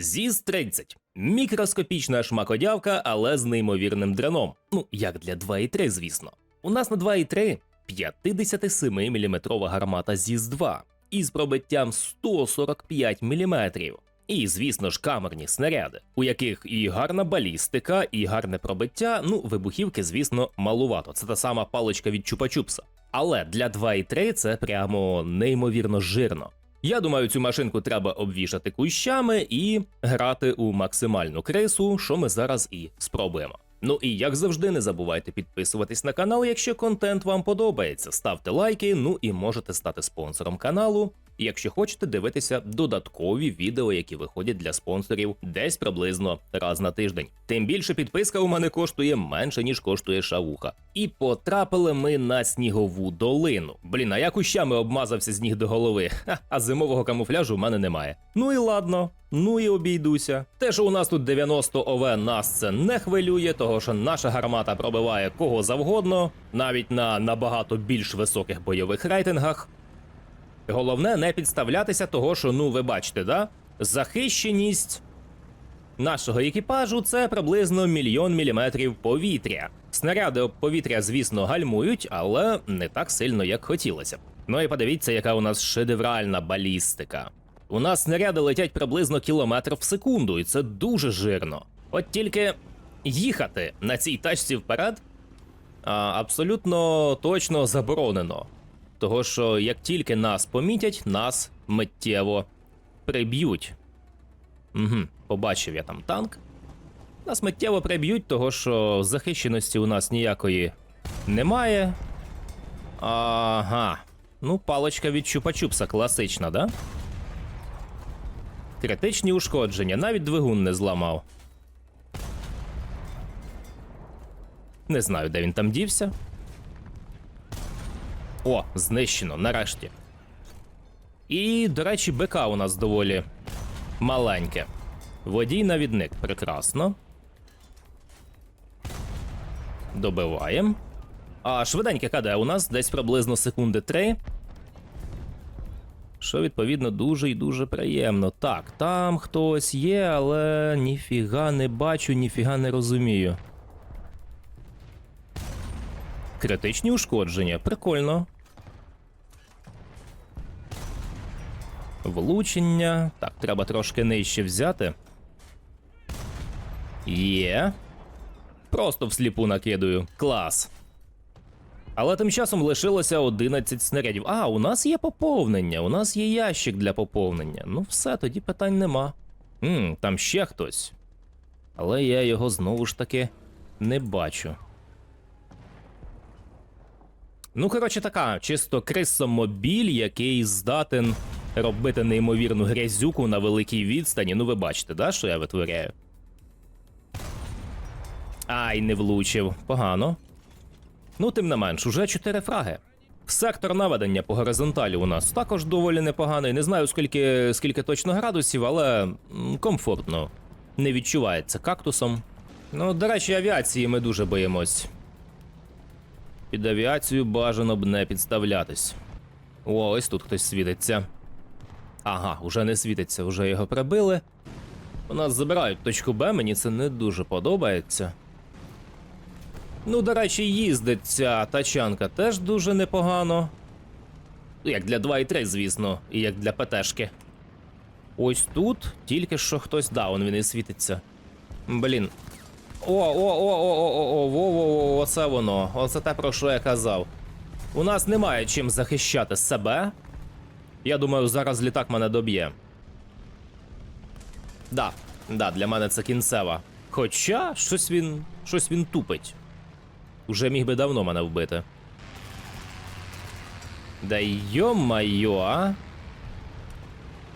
ЗІС-30. Мікроскопічна шмакодявка, але з неймовірним дреном. Ну, як для 2.3, звісно. У нас на 2.3 57-мм гармата ЗІС-2 із пробиттям 145 мм. І, звісно ж, камерні снаряди, у яких і гарна балістика, і гарне пробиття. Ну, вибухівки, звісно, малувато. Це та сама паличка від Чупа-Чупса. Але для 2.3 це прямо неймовірно жирно. Я думаю, цю машинку треба обвішати кущами і грати у максимальну крису, що ми зараз і спробуємо. Ну і як завжди, не забувайте підписуватись на канал, якщо контент вам подобається. Ставте лайки, ну і можете стати спонсором каналу. Якщо хочете дивитися додаткові відео, які виходять для спонсорів десь приблизно раз на тиждень. Тим більше підписка у мене коштує менше ніж коштує шавуха. І потрапили ми на снігову долину. Блін, а я кущами обмазався з до голови. Ха, а зимового камуфляжу в мене немає. Ну і ладно. Ну і обійдуся. Те, що у нас тут 90 ОВ, нас це не хвилює, того що наша гармата пробиває кого завгодно, навіть на набагато більш високих бойових рейтингах. Головне не підставлятися того, що, ну, ви бачите, да? Захищеність нашого екіпажу це приблизно мільйон міліметрів повітря. Снаряди повітря, звісно, гальмують, але не так сильно, як хотілося б. Ну і подивіться, яка у нас шедевральна балістика. У нас снаряди летять приблизно кілометр в секунду, і це дуже жирно. От тільки їхати на цій тачці вперед абсолютно точно заборонено. Того, що як тільки нас помітять, нас миттєво приб'ють. Угу, побачив я там танк. Нас миттєво приб'ють, того що захищеності у нас ніякої немає. Ага. Ну, паличка від чупа-чупса класична, да? Критичні ушкодження, навіть двигун не зламав. Не знаю, де він там дівся. О, знищено, нарешті. І, до речі, БК у нас доволі маленьке. Водій-навідник, прекрасно. Добиваємо. А швиденьке КД у нас десь приблизно секунди 3. Що, відповідно, дуже і дуже приємно. Так, там хтось є, але ніфіга не бачу, ніфіга не розумію. Критичні ушкодження, прикольно. Влучення. Так, треба трошки нижче взяти. Є. Просто всліпу накидую. Клас. Але тим часом лишилося 11 снарядів. А, у нас є поповнення, у нас є ящик для поповнення. Ну, все, тоді питань нема. Мм, там ще хтось. Але я його знову ж таки не бачу. Ну, коротше, така, чисто крисомобіль, який здатен робити неймовірну грязюку на великій відстані. Ну, ви бачите, да, що я витворяю? Ай, не влучив. Погано. Ну, тим не менш, уже 4 фраги. Сектор наведення по горизонталі у нас також доволі непоганий. Не знаю, скільки, скільки точно градусів, але комфортно. Не відчувається кактусом. Ну, до речі, авіації ми дуже боїмось. Під авіацію бажано б не підставлятись. О, ось тут хтось світиться. Ага, уже не світиться, вже його прибили. У нас забирають точку Б, мені це не дуже подобається. Ну, до речі, їздить ця тачанка теж дуже непогано. Як для 2.3, звісно, і як для ПТшки. Ось тут тільки що хтось да, він і світиться. Блін. О, о, о, о, о, о, во, во, во, оце воно. Оце те, про що я казав. У нас немає чим захищати себе. Я думаю, зараз літак мене доб'є. Да, да, для мене це кінцева. Хоча щось він. щось він тупить. Уже міг би давно мене вбити. Да йо-майо, а?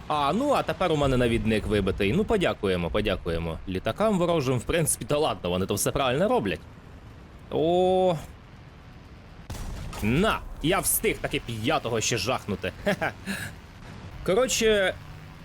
А, ну а тепер у мене навідник вибитий. Ну, подякуємо, подякуємо. Літакам ворожим, в принципі, та ладно, вони то все правильно роблять. О. На! Я встиг таки п'ятого ще жахнути. Коротше,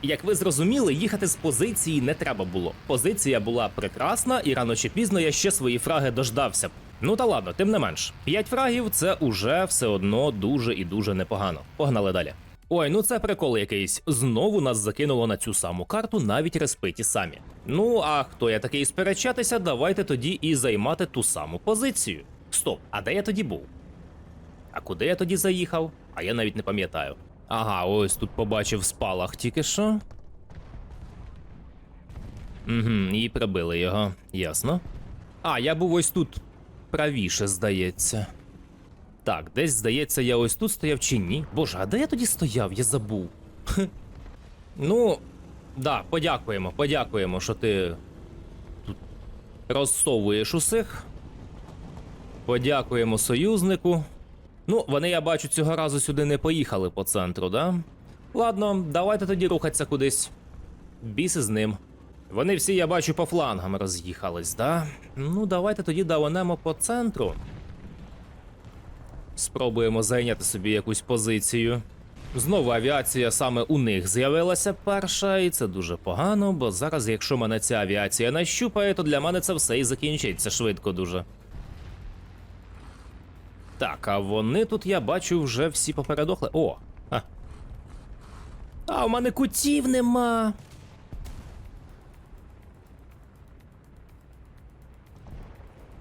як ви зрозуміли, їхати з позиції не треба було. Позиція була прекрасна, і рано чи пізно я ще свої фраги дождався. б. Ну та ладно, тим не менш, 5 фрагів це уже все одно дуже і дуже непогано. Погнали далі. Ой, ну це прикол якийсь. Знову нас закинуло на цю саму карту, навіть розпиті самі. Ну, а хто я такий сперечатися, давайте тоді і займати ту саму позицію. Стоп, а де я тоді був? А куди я тоді заїхав? А я навіть не пам'ятаю. Ага, ось тут побачив спалах тільки що. Угу, і прибили його, ясно. А, я був ось тут правіше, здається. Так, десь, здається, я ось тут стояв чи ні. Боже, а де я тоді стояв? Я забув. Ну, да, подякуємо, подякуємо, що ти тут розсовуєш усіх. Подякуємо союзнику. Ну, вони, я бачу, цього разу сюди не поїхали по центру, да? Ладно, давайте тоді рухатися кудись. Біси з ним. Вони всі, я бачу, по флангам роз'їхались, да? Ну, давайте тоді даванемо по центру. Спробуємо зайняти собі якусь позицію. Знову авіація саме у них з'явилася перша, і це дуже погано, бо зараз, якщо мене ця авіація нащупає, то для мене це все і закінчиться швидко дуже. Так, а вони тут, я бачу, вже всі попередохли. О! А, а у мене кутів нема.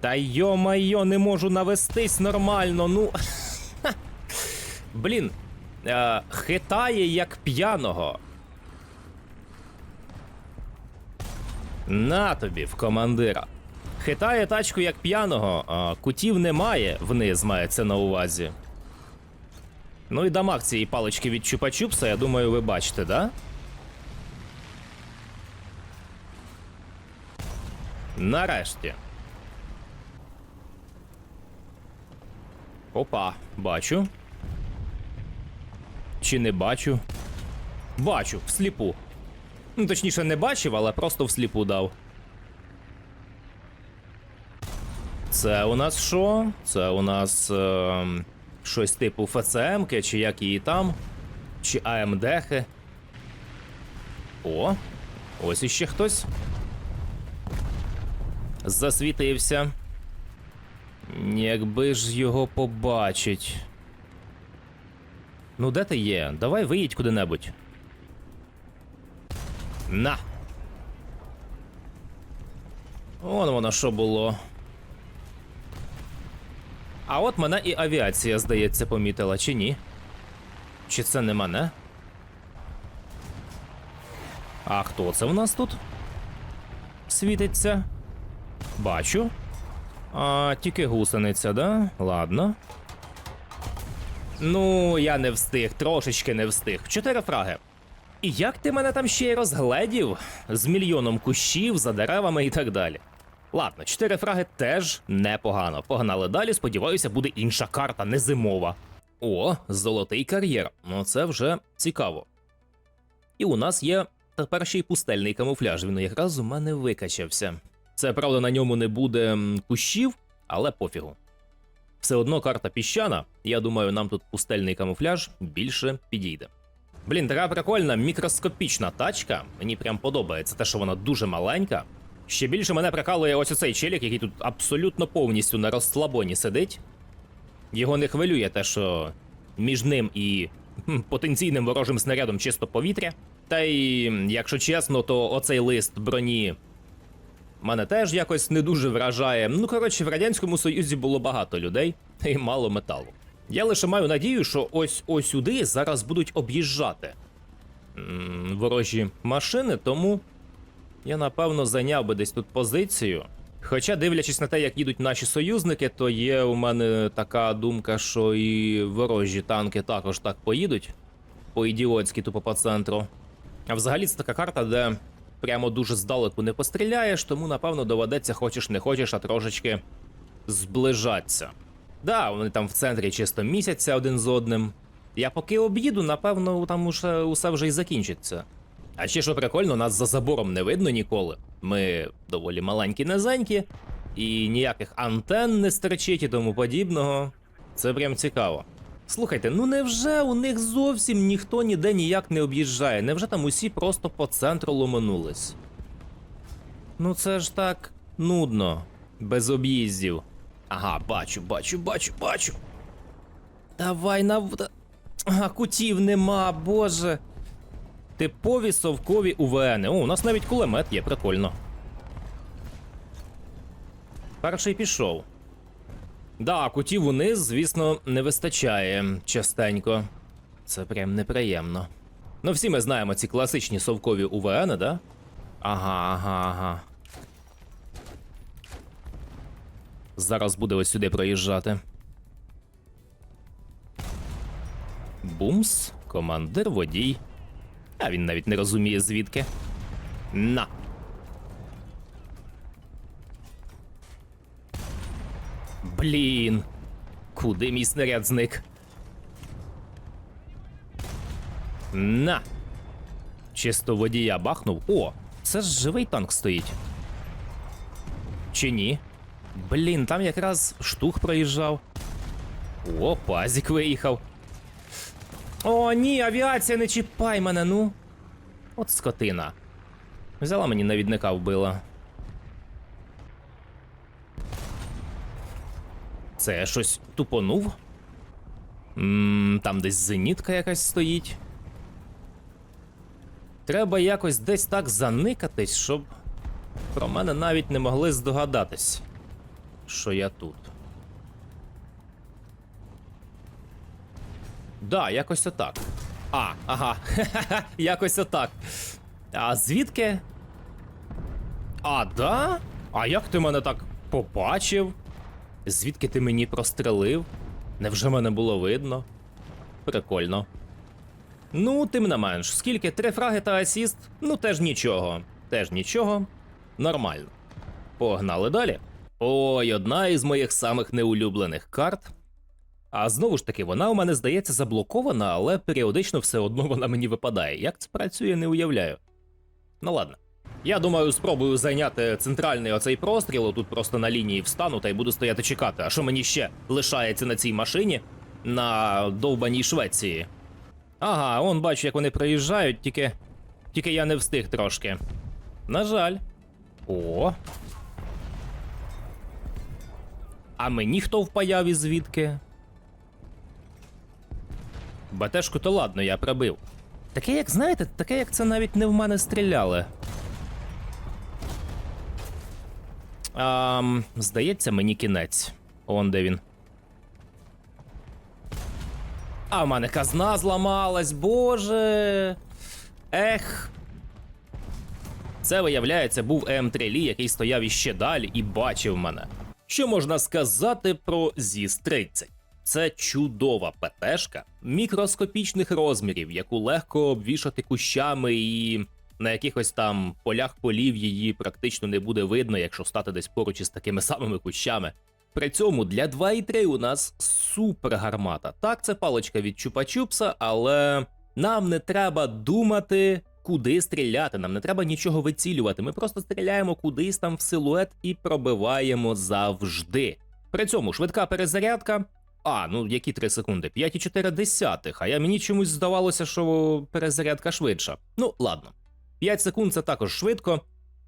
Та йо-майо, не можу навестись нормально, ну. Блін. Е, хитає як п'яного. На тобі в командира. Хитає тачку як п'яного, а кутів немає, вниз мається на увазі. Ну і дамаг цієї палички від чупа-чупса, я думаю, ви бачите, да? Нарешті. Опа, бачу. Чи не бачу? Бачу, всліпу. Ну, точніше, не бачив, але просто всліпу дав. Це у нас що? Це у нас е, щось типу ФЦМки, чи як її там, чи АМДхи. О, ось іще хтось. Засвітився. Якби ж його побачить. Ну, де ти є? Давай виїдь куди-небудь. На. Вон воно що було. А от мене і авіація, здається, помітила, чи ні? Чи це не мене? А хто це в нас тут? Світиться? Бачу. А, тільки гусениця, да? Ладно. Ну, я не встиг, трошечки не встиг. Чотири фраги. І як ти мене там ще й розгледів з мільйоном кущів за деревами і так далі. Ладно, чотири фраги теж непогано. Погнали далі, сподіваюся, буде інша карта, не зимова. О, золотий кар'єр. Ну це вже цікаво. І у нас є тепер ще й пустельний камуфляж. Він якраз у мене викачався. Це правда на ньому не буде кущів, але пофігу. Все одно карта піщана. Я думаю, нам тут пустельний камуфляж більше підійде. Блін, така прикольна мікроскопічна тачка. Мені прям подобається те, що вона дуже маленька. Ще більше мене прикалує ось оцей челік, який тут абсолютно повністю на розслабоні сидить. Його не хвилює те, що між ним і хм, потенційним ворожим снарядом чисто повітря. Та й, якщо чесно, то оцей лист броні мене теж якось не дуже вражає. Ну, коротше, в Радянському Союзі було багато людей і мало металу. Я лише маю надію, що ось ось зараз будуть об'їжджати ворожі машини, тому я напевно зайняв би десь тут позицію. Хоча, дивлячись на те, як їдуть наші союзники, то є у мене така думка, що і ворожі танки також так поїдуть. По-ідіотськи, тупо по центру. А взагалі це така карта, де прямо дуже здалеку не постріляєш, тому напевно доведеться, хочеш не хочеш, а трошечки зближатися. Да, вони там в центрі чисто місяця один з одним. Я поки об'їду, напевно, там усе, усе вже й закінчиться. А ще що прикольно, нас за забором не видно ніколи. Ми доволі маленькі низенькі, і ніяких антенн не стерчить і тому подібного. Це прям цікаво. Слухайте, ну невже у них зовсім ніхто ніде ніяк не об'їжджає? Невже там усі просто по центру ломанулись? Ну це ж так нудно, без об'їздів. Ага, бачу, бачу, бачу, бачу. Давай на. в- А, кутів нема, боже. Типові совкові УВН. О, у нас навіть кулемет є, прикольно. Перший пішов. Да, кутів униз, звісно, не вистачає частенько. Це прям неприємно. Ну, всі ми знаємо ці класичні совкові УВН, да? Ага, ага, ага. Зараз буде ось сюди проїжджати. Бумс, командир водій. А він навіть не розуміє звідки. На. Блін. Куди мій снаряд зник? На. Чисто водія бахнув. О, це ж живий танк стоїть. Чи ні? Блін, там якраз штух проїжджав. О, пазік виїхав. О, ні, авіація, не чіпай мене, ну. От скотина. Взяла мені навідника вбила. Це щось тупонув? Ммм, там десь зенітка якась стоїть. Треба якось десь так заникатись, щоб про мене навіть не могли здогадатись, що я тут. Да, якось отак. А, ага. якось отак. А звідки? А, да? А як ти мене так побачив? Звідки ти мені прострелив? Невже мене було видно? Прикольно. Ну, тим не менш, скільки три фраги та асіст? Ну теж нічого. Теж нічого. Нормально. Погнали далі. Ой, одна із моїх самих неулюблених карт. А знову ж таки, вона у мене здається заблокована, але періодично все одно вона мені випадає. Як це працює, не уявляю. Ну ладно. Я думаю, спробую зайняти центральний оцей простріл, тут просто на лінії встану та й буду стояти чекати. А що мені ще лишається на цій машині на довбаній Швеції? Ага, он бачу, як вони приїжджають, тільки. Тільки я не встиг трошки. На жаль. О. А мені хто впаяв і звідки? Батешку то ладно, я пробив. Таке, як знаєте, таке, як це навіть не в мене стріляли. А, здається, мені кінець. Он де він. А в мене казна зламалась, боже. Ех. Це, виявляється, був ем3 Лі, який стояв іще далі і бачив мене. Що можна сказати про ЗІС-30? Це чудова ПТшка мікроскопічних розмірів, яку легко обвішати кущами, і на якихось там полях полів її практично не буде видно, якщо стати десь поруч із такими самими кущами. При цьому для 2.3 у нас супер гармата. Так, це паличка від Чупа-Чупса, але нам не треба думати, куди стріляти. Нам не треба нічого вицілювати. Ми просто стріляємо кудись там в силует і пробиваємо завжди. При цьому швидка перезарядка. А, ну які 3 секунди? 5,4, а я мені чомусь здавалося, що перезарядка швидша. Ну, ладно. 5 секунд це також швидко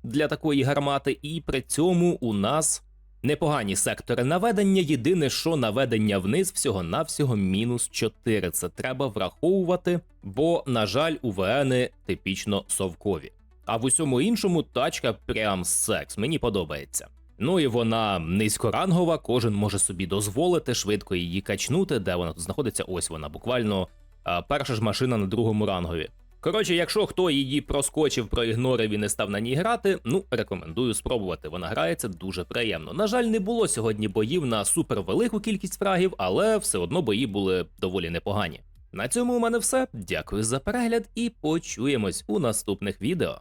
для такої гармати, і при цьому у нас непогані сектори наведення. Єдине, що наведення вниз всього-навсього мінус 4. Це треба враховувати, бо, на жаль, УВНи типічно совкові. А в усьому іншому тачка прям секс. Мені подобається. Ну і вона низькорангова, кожен може собі дозволити швидко її качнути, де вона тут знаходиться. Ось вона, буквально перша ж машина на другому рангові. Коротше, якщо хто її проскочив, проігнорив і не став на ній грати, ну рекомендую спробувати. Вона грається дуже приємно. На жаль, не було сьогодні боїв на супервелику кількість фрагів, але все одно бої були доволі непогані. На цьому у мене все. Дякую за перегляд і почуємось у наступних відео.